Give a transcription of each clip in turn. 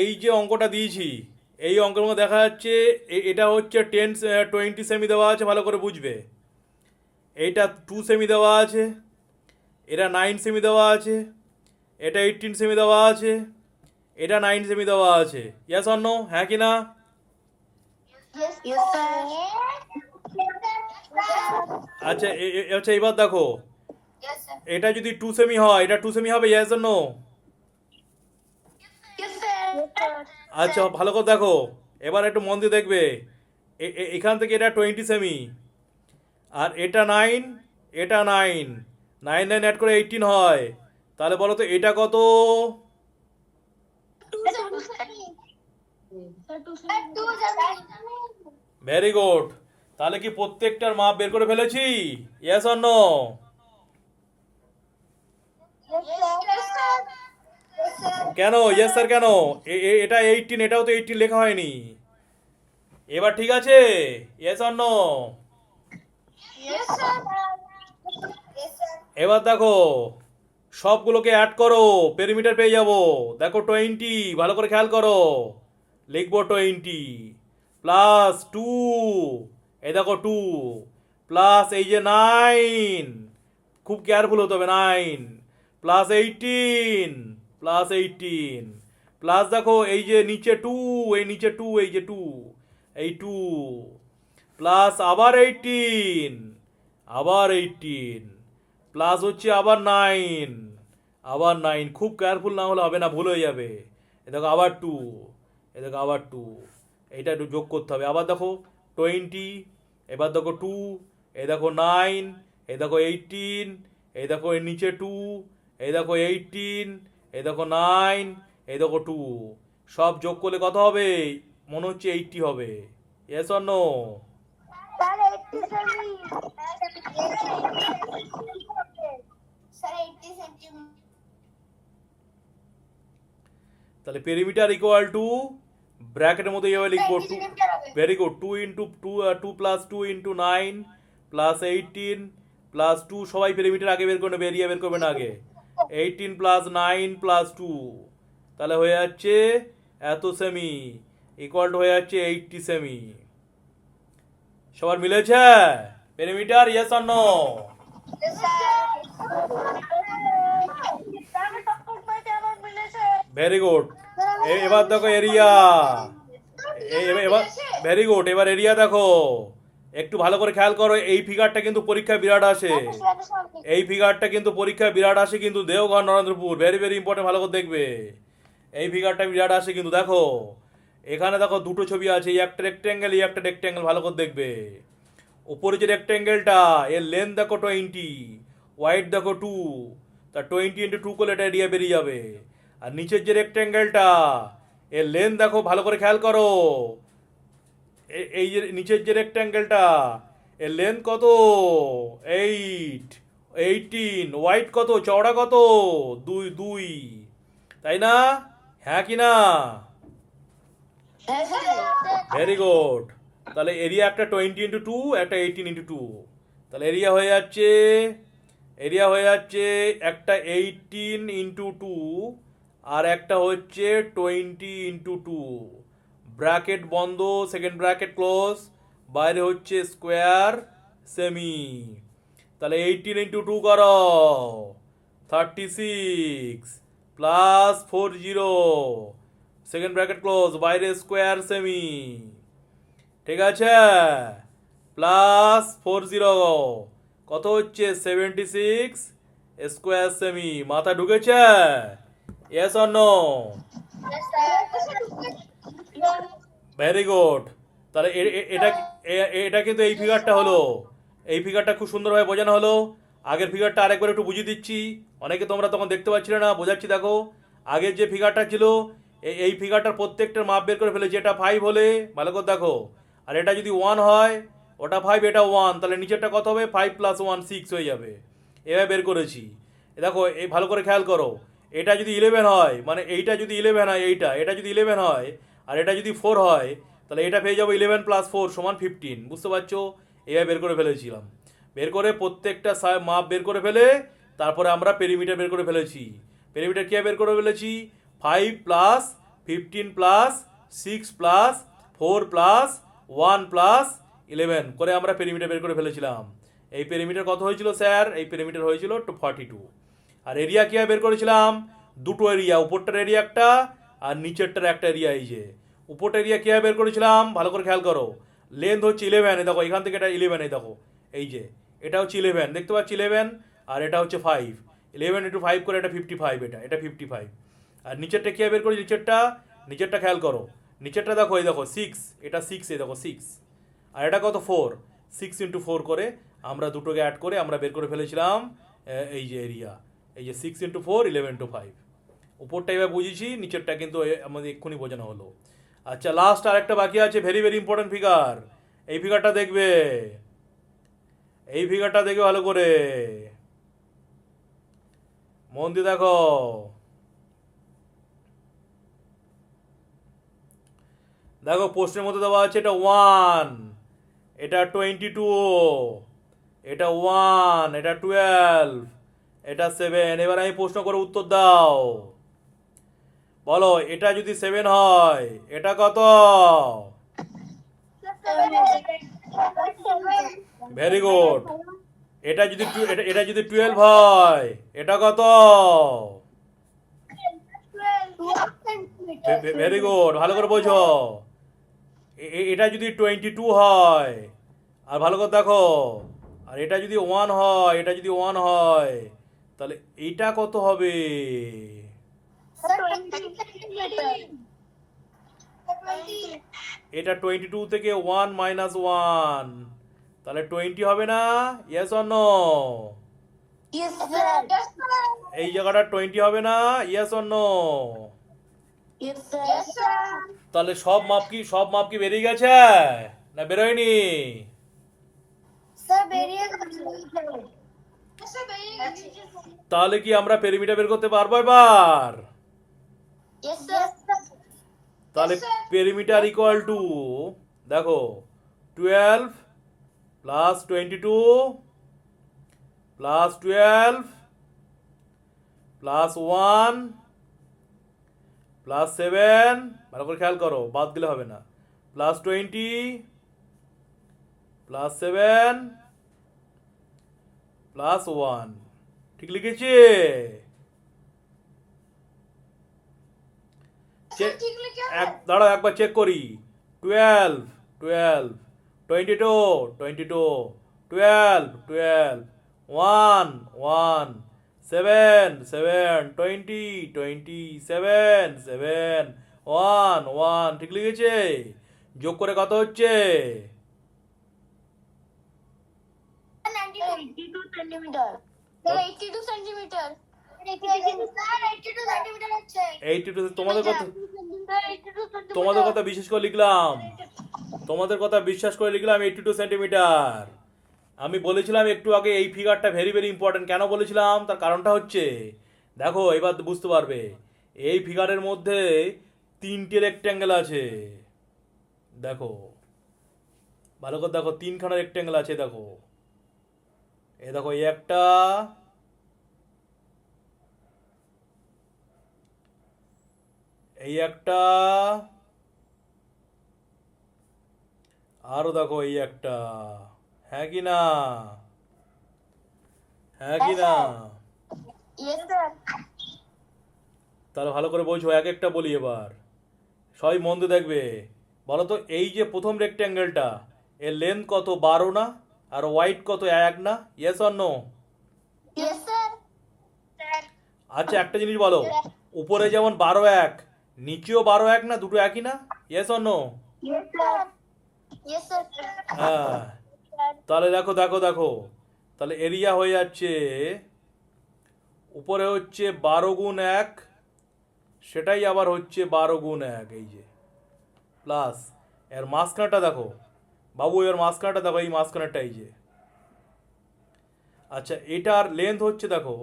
এই যে অঙ্কটা দিয়েছি এই অঙ্কের মধ্যে দেখা যাচ্ছে এটা হচ্ছে টেন টোয়েন্টি সেমি দেওয়া আছে ভালো করে বুঝবে। এইটা টু সেমি দেওয়া আছে এটা নাইন সেমি দেওয়া আছে এটা এইটিন সেমি দেওয়া আছে এটা নাইন সেমি দেওয়া আছে। ইয়াস অন্য হ্যাঁ কি না. আচ্ছা আচ্ছা এবার দেখো। এটা যদি টু সেমি হয় এটা টু সেমি হবে ইয়াস অন্য আচ্ছা ভালো করে দেখো। এবার একটু মন দিয়ে দেখবে। এখান থেকে এটা টোয়েন্টি সেমি আর এটা নাইন এটা নাইন নাইন নাইন অ্যাড করে এইটিন হয়। তাহলে বলো তো, এটা কত? ভেরি গুড তাহলে কি প্রত্যেকটার মাপ বের করে ফেলেছি? ইয়েস অন্য কেন? ইয়েস স্যার কেন? এটা এইটিন এটাও তো এইটিন লেখা হয়নি। এবার ঠিক আছে? ইয়েস অন্য এবার দেখো সবগুলোকে অ্যাড করো পেরিমিটার পেয়ে যাব। দেখো টোয়েন্টি ভালো করে খেয়াল করো। লিখব টোয়েন্টি প্লাস টু এই দেখো টু প্লাস এই যে নাইন খুব কেয়ারফুল হতে হবে nine plus eighteen plus eighteen plus দেখো এই যে নিচে টু এই নিচে টু এই যে টু এই টু প্লাস আবার এইটিন আবার এইটিন প্লাস হচ্ছে আবার নাইন আবার নাইন খুব কেয়ারফুল না হলে হবে না, ভুল হয়ে যাবে। এ দেখো আবার টু এ দেখো আবার টু এইটা একটু যোগ করতে হবে। আবার দেখো টোয়েন্টি এবার দেখো টু এই দেখো নাইন এই দেখো এইটিন এই দেখো এর নিচে টু এই দেখো এইটিন এই দেখো নাইন এই দেখো টু সব যোগ করলে কত হবে? মনে হচ্ছে এইটটি হবে। Yes or no Sir, 80 centimeter. তাহলে পেরিমিটার ইকুয়াল টু ব্র্যাকেটের মধ্যে এইভাবে লিখব two. Very good two into two two plus two into nine plus eighteen plus two সবাই পেরিমিটার আগে বের করে নেবে এরিয়া বের করবেন আগে। Eighteen plus nine plus two তাহলে হয়ে যাচ্ছে এত সেমি ইকুয়াল টু হয়ে যাচ্ছে এইটটি সেমি সবার মিলেছে? Perimeter yes or no. Very good এবার দেখো এরিয়া এবার ভেরি গুড এবার এরিয়া দেখো। একটু ভালো করে খেয়াল করো এই ফিগারটা কিন্তু পরীক্ষায় বিরাট আসে। এই ফিগারটা কিন্তু পরীক্ষায় বিরাট আসে কিন্তু Deoghar Narendrapur. Very very important ভালো করে দেখবে। এই ফিগারটা বিরাট আসে কিন্তু দেখো। এখানে দেখো দুটো ছবি আছে এই একটা রেক্ট্যাঙ্গেল এই একটা রেক্ট্যাঙ্গেল ভালো করে দেখবে। উপরে যে রেক্ট্যাঙ্গেলটা এর লেন্থ দেখো টোয়েন্টি ওয়াইড দেখো টু তা টোয়েন্টি ইন্টু টু করলে এটা এরিয়া বেরিয়ে যাবে। আর নিচের যে রেক্ট্যাঙ্গেলটা এর লেন্থ দেখো ভালো করে খেয়াল করো। এই যে নিচের যে রেক্ট্যাঙ্গেলটা এর লেন্থ কত? এইট এইটিন ওয়াইড কত? চওড়া কত? দুই দুই। তাই না? হ্যাঁ কি না? ভেরি গুড তাহলে এরিয়া একটা টোয়েন্টি ইন্টু টু একটা এইটিন ইন্টু টু তাহলে এরিয়া হয়ে যাচ্ছে এরিয়া হয়ে যাচ্ছে একটা এইটিন ইন্টু টু আর একটা হচ্ছে টোয়েন্টি ইন্টু টু ব্র্যাকেট বন্ধ সেকেন্ড ব্র্যাকেট ক্লোজ বাইরে হচ্ছে স্কোয়ার সেমি তাহলে এইটিন ইন্টু টু করো thirty six plus four zero second bracket close বাইরে স্কোয়ার সেমি ঠিক আছে? প্লাস ফোর জিরো কত হচ্ছে? সেভেন্টি সিক্স স্কোয়ার সেমি মাথা ঢুকেছে? S sir. ভেরি গুড তাহলে এটা এটা কিন্তু এই ফিগারটা হলো। এই ফিগারটা খুব সুন্দরভাবে বোঝানো হলো। আগের ফিগারটা আরেকবার একটু বুঝিয়ে দিচ্ছি। অনেকে তোমরা তখন দেখতে পাচ্ছিলে না, বোঝাচ্ছি দেখো। আগের যে ফিগারটা ছিল এই ফিগারটার প্রত্যেকটার মাপ বের করে ফেলেছি। এটা ফাইভ হলে, ভালো করে দেখো। আর এটা যদি ওয়ান হয়, ওটা ফাইভ এটা ওয়ান তাহলে নিচেরটা কত হবে? ফাইভ প্লাস ওয়ান সিক্স হয়ে যাবে। এভাবে বের করেছি। দেখো, এই ভালো করে খেয়াল করো। এটা যদি ইলেভেন হয় মানে এইটা যদি ইলেভেন হয়, এইটা। এটা যদি ইলেভেন হয় আর এটা যদি ফোর হয়, তাহলে এটা পেয়ে যাব ইলেভেন প্লাস ফোর সমান ফিফটিন বুঝতে পারছ? এভাবে বের করে ফেলেছিলাম। বের করে প্রত্যেকটা মাপ বের করে ফেলে, তারপরে আমরা পেরিমিটার বের করে ফেলেছি। পেরিমিটার কী বের করে ফেলেছি? Five plus fifteen plus six plus four plus one plus eleven করে আমরা পেরিমিটার বের করে ফেলেছিলাম। এই পেরিমিটার কত হয়েছিল, স্যার? এই পেরিমিটার হয়েছিল টু ফর্টি টু আর এরিয়া কীভাবে বের করেছিলাম? দুটো এরিয়া উপরটার এরিয়া একটা, আর নিচেরটার একটা এরিয়া এই যে। উপরটা এরিয়া কীভাবে বের করেছিলাম? ভালো করে খেয়াল করো। লেন্থ হচ্ছে ইলেভেন এই দেখো, এখান থেকে এটা ইলেভেন এই দেখো। এই যে, এটা হচ্ছে ইলেভেন দেখতে পাচ্ছি ইলেভেন আর এটা হচ্ছে ফাইভ ইলেভেন ইন্টু ফাইভ করে এটা ফিফটি ফাইভ এটা এটা ফিফটি ফাইভ আর নিচেরটা কীভাবে বের করি নিচেরটা নিচেরটা খেয়াল করো। নিচেরটা দেখো, এই দেখো সিক্স এটা সিক্স এই দেখো সিক্স আর এটা কত? ফোর সিক্স ইন্টু ফোর করে আমরা দুটোকে অ্যাড করে আমরা বের করে ফেলেছিলাম এই যে এরিয়া এই যে six into four eleven two five উপরটা এবার বুঝেছি, নিচেরটা কিন্তু আমাদের এক্ষুনি বোঝানো হলো। আচ্ছা লাস্ট আর একটা বাকি আছে ভেরি ভেরি ইম্পর্টেন্ট ফিগার এই ফিগারটা দেখবে। এই ফিগারটা দেখবে ভালো করে। মন দিয়ে দেখো। দেখো প্রশ্নের মধ্যে দেওয়া আছে, এটা ওয়ান এটা টোয়েন্টি টু এটা ওয়ান এটা টুয়েলভ এটা সেভেন এবার আমি প্রশ্ন করে উত্তর দাও। বলো, এটা যদি সেভেন হয়, এটা কত? ভেরি গুড এটা যদি এটা- এটা যদি টুয়েলভ হয়, এটা কত? ভেরি গুড ভালো করে বোঝো। এটা যদি টোয়েন্টি টু হয়, আর ভালো করে দেখো, আর এটা যদি ওয়ান হয়, এটা যদি ওয়ান হয়, তাহলে এইটা কত হবে? এটা টোয়েন্টি টু থেকে ওয়ান মাইনাস ওয়ান তাহলে টোয়েন্টি হবে না ইয়েস. Yes, sir. এই জায়গাটা টোয়েন্টি হবে না ইয়েস. Yes, sir. তাহলে সব মাপ কি সব মাপ কি বেরিয়ে গেছে না বেরোয়নি। তাহলে কি আমরা পেরিমিটার বের করতে পারব এবার. তাহলে Yes, sir. Perimeter equal to দেখো twelve plus twenty two plus twelve plus one plus seven ভালো করে খেয়াল করো বাদ দিলে হবে না। Plus twenty plus seven plus one ঠিক লিখেছি Sir, ঠিক লিখে এক দাঁড়াও একবার চেক করি। Twelve twelve twenty two twenty two twelve twelve one one seven seven twenty twenty seven seven one one ঠিক লিখেছে যোগ করে কত হচ্ছে? Centimetre sir 82 centimetre sir 82 centimetre হচ্ছে এইটি টু তোমাদের কথা স্যার 82 সেন্টিমিটার। তোমাদের কথা বিশেষ করে লিখলাম। তোমাদের কথা বিশ্বাস করে লিখলাম এইটি টু সেন্টিমিটার। আমি বলেছিলাম একটু আগে এই ফিগারটা ভেরি ভেরি ইম্পর্টেন্ট কেন বলেছিলাম? তার কারণটা হচ্ছে দেখো এবার বুঝতে পারবে। এই ফিগারের মধ্যে তিনটে রেক্ট্যাঙ্গেল আছে। দেখো। ভালো করে দেখো তিনখানা রেক্ট্যাঙ্গেল আছে দেখো। এই দেখো এই একটা এই একটা আরও দেখো এই একটা। হ্যাঁ কি না? হ্যাঁ কি না? তাহলে ভালো করে বোঝো এক একটা বলি এবার। সবাই মন দিয়ে দেখবে। বলো তো এই যে প্রথম রেক্ট্যাঙ্গেলটা এর লেন্থ কত? বারো না? আর হোয়াইট কত? এক না? ইয়েস অর নো আচ্ছা একটা জিনিস বলো। উপরে যেমন বারো এক নিচেও বারো এক না দুটো একই না? ইয়েস অর নো হ্যাঁ। তাহলে দেখো দেখো দেখো। তাহলে এরিয়া হয়ে যাচ্ছে উপরে হচ্ছে বারো গুণ এক সেটাই আবার হচ্ছে বারো গুণ এক এই যে। প্লাস এর মাঝখানটা দেখো। বাবু এর মাঝখানটা দেখো এই মাঝখানেরটা এই যে। আচ্ছা এটার লেন্থ হচ্ছে দেখো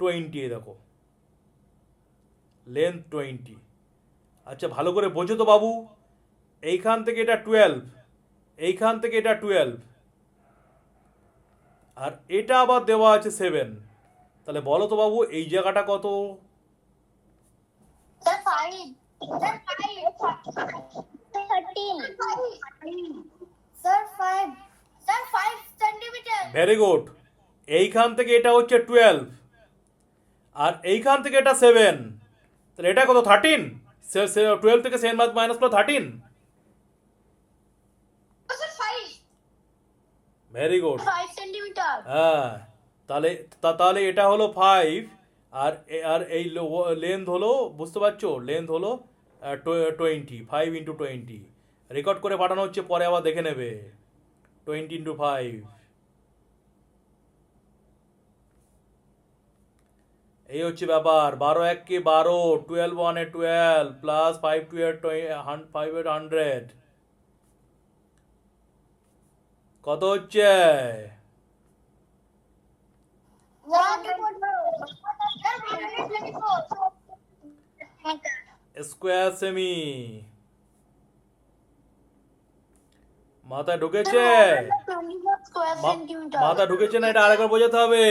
টোয়েন্টি দেখো। লেন্থ টোয়েন্টি আচ্ছা ভালো করে বোঝো তো বাবু। এইখান থেকে এটা টুয়েলভ এইখান থেকে এটা টুয়েলভ আর এটা আবার দেওয়া আছে সেভেন তাহলে বলো তো বাবু এই জায়গাটা কত. ভেরি গুড এইখান থেকে এটা হচ্ছে টুয়েলভ আর এইখান থেকে এটা সেভেন তাহলে এটা কত? থার্টিন টুয়েলভ থেকে সেভেন মাইনাস করো থার্টিন ভেরি গুড হ্যাঁ তাহলে তা- তাহলে এটা হলো ফাইভ আর আর এই লেন্থ হলো বুঝতে পারছ? লেন্থ হলো twenty five into twenty record করে পাঠানো হচ্ছে পরে আবার দেখে নেবে। টোয়েন্টি ইন্টু ফাইভ এই হচ্ছে ব্যাপার। বারো এককে বারো টুয়েলভ ওয়ানে twelve plus five two eight five eight hundred কত হচ্ছে? Square semi. মাথা ঢুকেছে? centimeter. মাথা ঢুকেছে না? এটা আরেকবার বোঝাতে হবে।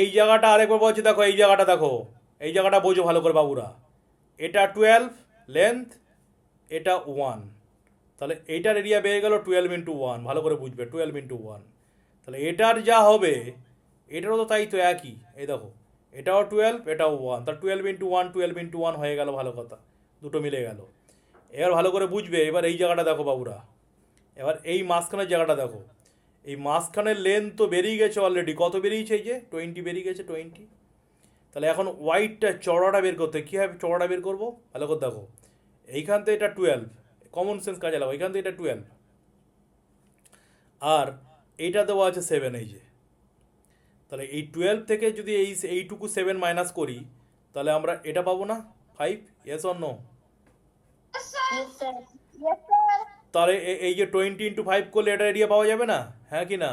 এই জায়গাটা আরেকবার বলছি দেখো এই জায়গাটা দেখো। এই জায়গাটা বোঝো ভালো করে বাবুরা। এটা টুয়েলভ লেন্থ এটা ওয়ান তাহলে এইটার এরিয়া বেড়ে গেল টুয়েলভ ইন্টু ওয়ান ভালো করে বুঝবে টুয়েলভ ইন্টু ওয়ান তাহলে এটার যা হবে এটারও তো তাই তো একই। এই দেখো এটাও টুয়েলভ এটাও ওয়ান তাহলে twelve into one twelve into one হয়ে গেল ভালো কথা। দুটো মিলে গেল। এবার ভালো করে বুঝবে এবার এই জায়গাটা দেখো বাবুরা। এবার এই মাঝখানের জায়গাটা দেখো। এই মাঝখানের লেন্থ তো বেরিয়ে গেছে অলরেডি কত বেরিয়েছে এই যে? টোয়েন্টি বেরিয়ে গেছে টোয়েন্টি তাহলে এখন ওয়াইটটা চড়াটা বের করতে কী হবে চড়াটা বের করব? ভালো করে দেখো, এইখান থেকে এটা টুয়েলভ কমন সেন্স কাজে লাগাও, এইখান থেকে এটা টুয়েলভ আর এইটা দেওয়া আছে সেভেন এই যে। তাহলে এই টুয়েলভ থেকে যদি এই এইটুকু সেভেন মাইনাস করি, তাহলে আমরা এটা পাবো না? ফাইভ ইয়েস অর নো তাহলে এই যে টোয়েন্টি ইন্টু ফাইভ করলে এটা এরিয়া পাওয়া যাবে না? হ্যাঁ কি না.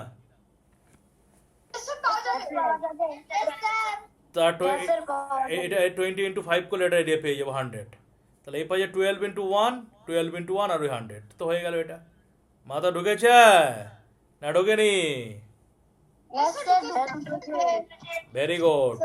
তা এটা টোয়েন্টি ইন্টু ফাইভ করলে এটা এরিয়া পেয়ে যাব হান্ড্রেড তাহলে এই পাশে twelve into one twelve into one আর ওই হান্ড্রেড তো হয়ে গেল এটা। মাথা ঢুকেছে? না ঢোকেনি? Very good.